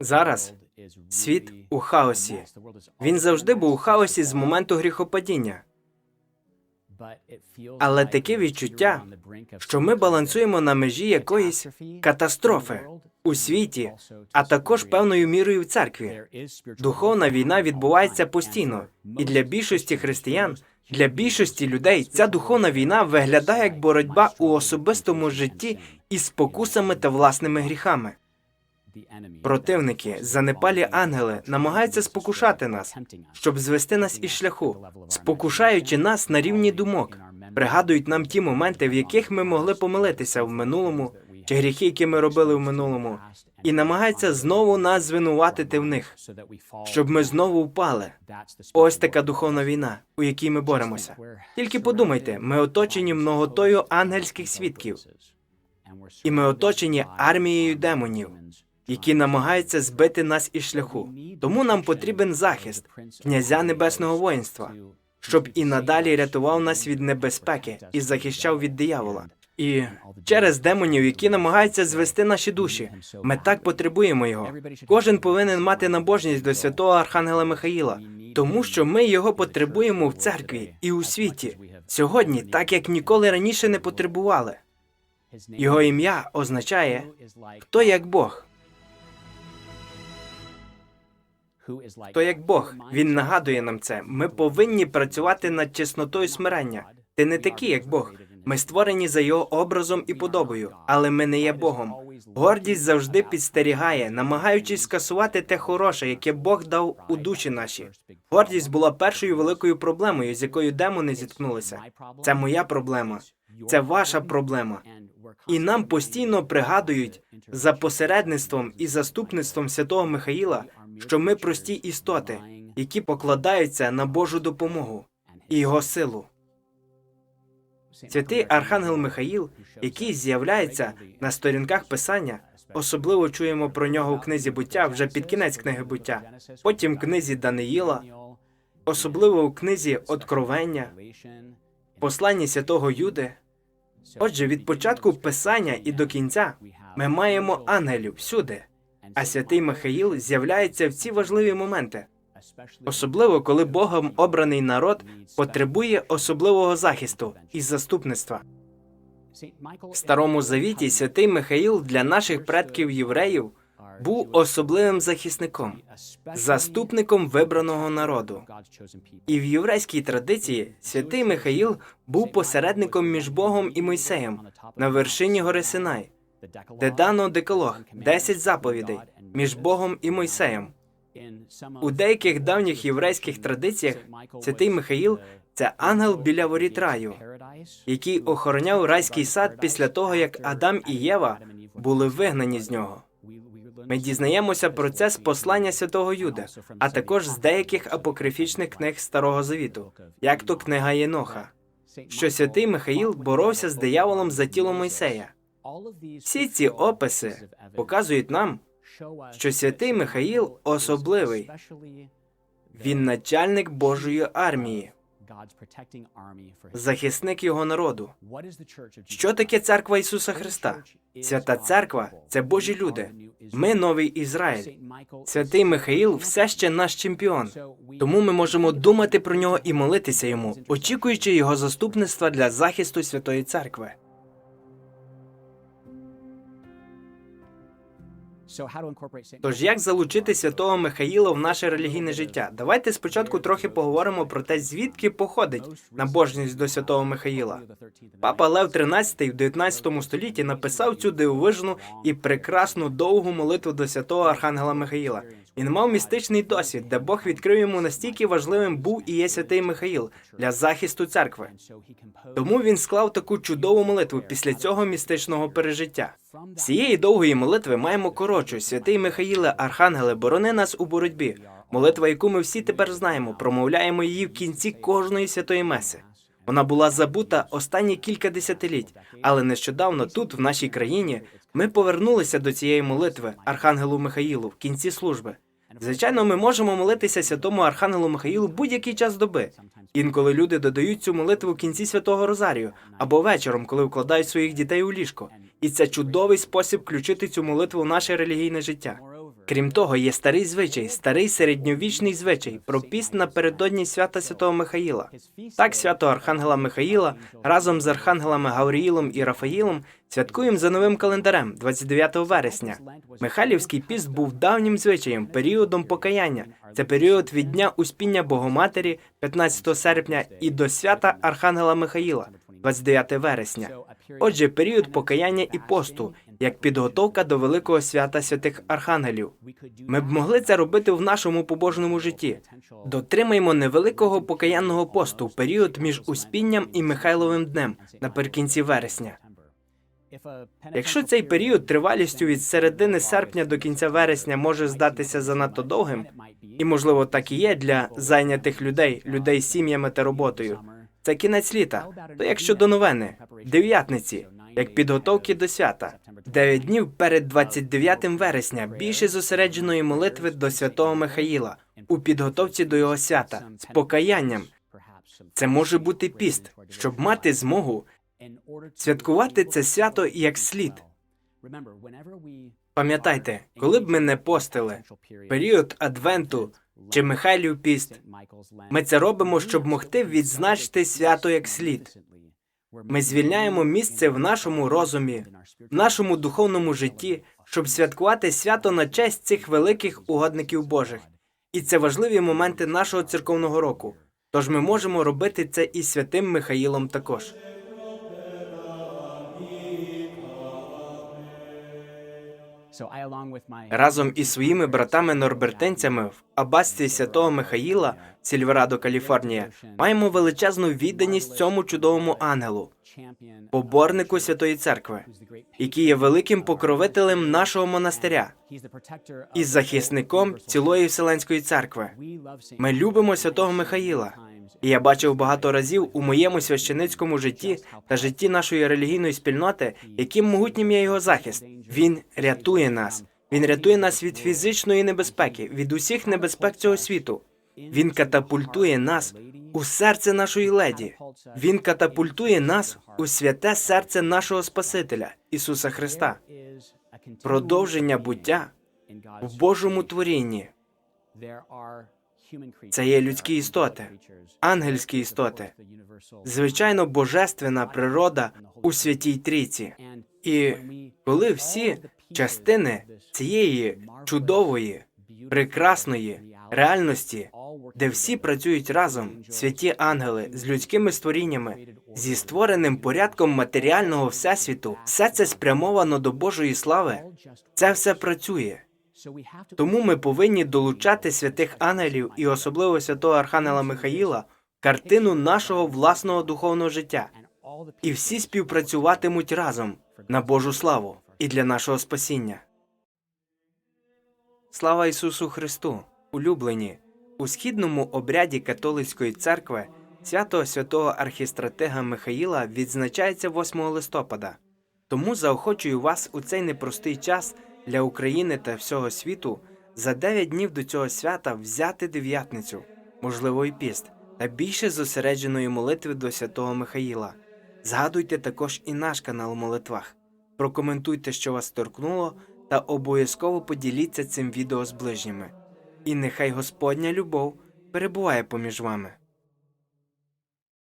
Зараз світ у хаосі. Він завжди був у хаосі з моменту гріхопадіння. Але таке відчуття, що ми балансуємо на межі якоїсь катастрофи у світі, а також певною мірою в церкві. Духовна війна відбувається постійно, і для більшості християн, для більшості людей, ця духовна війна виглядає як боротьба у особистому житті із спокусами та власними гріхами. Противники, занепалі ангели, намагаються спокушати нас, щоб звести нас із шляху, спокушаючи нас на рівні думок, пригадують нам ті моменти, в яких ми могли помилитися в минулому, чи гріхи, які ми робили в минулому, і намагаються знову нас звинуватити в них, щоб ми знову впали. Ось така духовна війна, у якій ми боремося. Тільки подумайте, ми оточені многотою ангельських свідків, і ми оточені армією демонів, які намагаються збити нас із шляху. Тому нам потрібен захист князя небесного воїнства, щоб і надалі рятував нас від небезпеки і захищав від диявола. І через демонів, які намагаються звести наші душі, ми так потребуємо його. Кожен повинен мати набожність до святого Архангела Михаїла, тому що ми його потребуємо в церкві і у світі сьогодні, так як ніколи раніше не потребували. Його ім'я означає хто як Бог. Хто як Бог, він нагадує нам це. Ми повинні працювати над чеснотою смирення. Ти не такий, як Бог. Ми створені за його образом і подобою, але ми не є Богом. Гордість завжди підстерігає, намагаючись скасувати те хороше, яке Бог дав у душі наші. Гордість була першою великою проблемою, з якою демони зіткнулися. Це моя проблема, це ваша проблема. І нам постійно пригадують за посередництвом і заступництвом святого Михаїла, що ми прості істоти, які покладаються на Божу допомогу і його силу. Святий Архангел Михаїл, який з'являється на сторінках писання, особливо чуємо про нього у книзі буття вже під кінець книги буття, потім в книзі Даниїла, особливо у книзі Откровення, посланні святого Юди. Отже, від початку писання і до кінця ми маємо ангелів всюди, а святий Михаїл з'являється в ці важливі моменти, особливо коли Богом обраний народ потребує особливого захисту і заступництва. В старому завіті святий Михаїл для наших предків євреїв був особливим захисником, заступником вибраного народу. І в єврейській традиції святий Михаїл був посередником між Богом і Мойсеєм на вершині гори Синай, де дано деколог 10 заповідей між Богом і Мойсеєм. У деяких давніх єврейських традиціях святий Михаїл це ангел біля воріт раю, який охороняв райський сад після того, як Адам і Єва були вигнані з нього. Ми дізнаємося про це з послання святого Юда, а також з деяких апокрифічних книг Старого Завіту, як то книга Єноха, що святий Михаїл боровся з дияволом за тіло Мойсея. Всі ці описи показують нам, що святий Михаїл особливий. Він начальник Божої армії, захисник його народу. Що таке церква Ісуса Христа? Свята церква це Божі люди. Ми новий Ізраїль. Святий Михаїл все ще наш чемпіон. Тому ми можемо думати про нього і молитися йому, очікуючи його заступництва для захисту святої церкви. Тож як залучити святого Михаїла в наше релігійне життя? Давайте спочатку трохи поговоримо про те, звідки походить набожність до святого Михаїла. Папа Лев XIII в 19 столітті написав цю дивовижну і прекрасну довгу молитву до святого Архангела Михаїла. Він мав містичний досвід, де Бог відкрив йому настільки важливим був і є святий Михаїл для захисту церкви. Тому він склав таку чудову молитву після цього містичного пережиття. Цієї довгої молитви маємо коротшу святий Михаїле, Архангеле, борони нас у боротьбі. Молитва, яку ми всі тепер знаємо, промовляємо її в кінці кожної святої меси. Вона була забута останні кілька десятиліть, але нещодавно тут, в нашій країні, ми повернулися до цієї молитви Архангелу Михаїлу в кінці служби. Звичайно, ми можемо молитися святому Архангелу Михаїлу будь-який час доби. Інколи люди додають цю молитву в кінці святого Розарію або вечором, коли вкладають своїх дітей у ліжко. І це чудовий спосіб включити цю молитву в наше релігійне життя. Крім того, є старий звичай, старий середньовічний звичай про піст напередодні свята святого Михаїла. Так, свято Архангела Михаїла разом з архангелами Гавріїлом і Рафаїлом святкуємо за новим календарем 29 вересня. Михайлівський піст був давнім звичаєм, періодом покаяння. Це період від дня успіння Богоматері 15 серпня і до свята Архангела Михаїла 29 вересня. Отже, період покаяння і посту як підготовка до великого свята святих архангелів. Ми б могли це робити в нашому побожному житті. Дотримаймо невеликого покаянного посту в період між успінням і Михайловим днем наприкінці вересня. Якщо цей період тривалістю від середини серпня до кінця вересня може здатися занадто довгим, і можливо так і є для зайнятих людей, людей з сім'ями та роботою. Це кінець літа. То як щодо новини, дев'ятниці, як підготовки до свята, дев'ять днів перед 29 вересня більше зосередженої молитви до святого Михаїла у підготовці до його свята з покаянням. Це може бути піст, щоб мати змогу святкувати це свято як слід. Пам'ятайте, коли б ми не постили період Адвенту чи Михайлів піст, ми це робимо, щоб могти відзначити свято як слід. Ми звільняємо місце в нашому розумі, в нашому духовному житті, щоб святкувати свято на честь цих великих угодників Божих. І це важливі моменти нашого церковного року. Тож ми можемо робити це і святим Михаїлом також. Разом із своїми братами норбертинцями в аббатстві святого Михаїла, Сільверадо, Каліфорнія, маємо величезну відданість цьому чудовому ангелу, поборнику Святої Церкви, який є великим покровителем нашого монастиря і захисником цілої Вселенської церкви. Ми любимо святого Михаїла. І я бачив багато разів у моєму священицькому житті та житті нашої релігійної спільноти, яким могутнім є його захист. Він рятує нас. Він рятує нас від фізичної небезпеки, від усіх небезпек цього світу. Він катапультує нас у серце нашої леді. Він катапультує нас у святе серце нашого Спасителя Ісуса Христа. Продовження буття в Божому творінні. Це є людські істоти, ангельські істоти, звичайно, божественна природа у святій трійці. І коли всі частини цієї чудової, прекрасної реальності, де всі працюють разом, святі ангели з людськими створіннями, зі створеним порядком матеріального всесвіту, все це спрямовано до Божої слави, це все працює. Тому ми повинні долучати святих ангелів і особливо святого Архангела Михаїла картину нашого власного духовного життя, і всі співпрацюватимуть разом на Божу славу і для нашого спасіння. Слава Ісусу Христу, улюблені! У східному обряді католицької церкви свято святого архістратега Михаїла відзначається 8 листопада. Тому заохочую вас у цей непростий час для України та всього світу за 9 днів до цього свята взяти дев'ятницю, можливо, і піст, та більше зосередженої молитви до святого Михаїла. Згадуйте також і наш канал молитвах. Прокоментуйте, що вас торкнуло, та обов'язково поділіться цим відео з ближніми. І нехай Господня любов перебуває поміж вами.